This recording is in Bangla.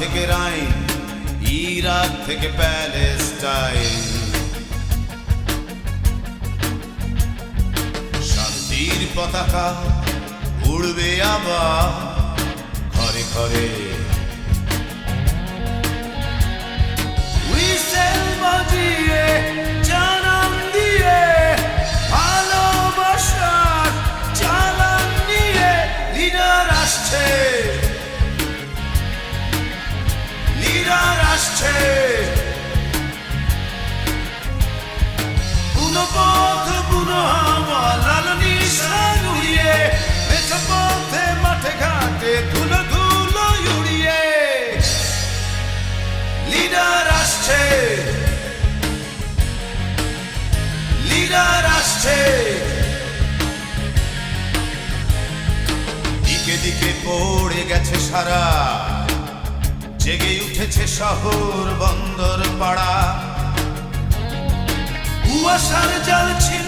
থেকে রাইন ইরাক থেকে প্যালেস্টাইন। শান্তির পতাকা উড়বে আবার ঘরে ঘরে। আসছে। বুনো পথ, বুনো হাওয়া, লাল নিশান উড়িয়ে মেছো পথে মাঠে ঘাটে ধুলো ধুলো উড়িয়ে। লিডার আসছে। লিডার আসছে। দিকে দিকে পড়ে গেছে সারা। জেগে উঠেছে শহর বন্দর পাড়া। কুয়াশার জল ছিন্ন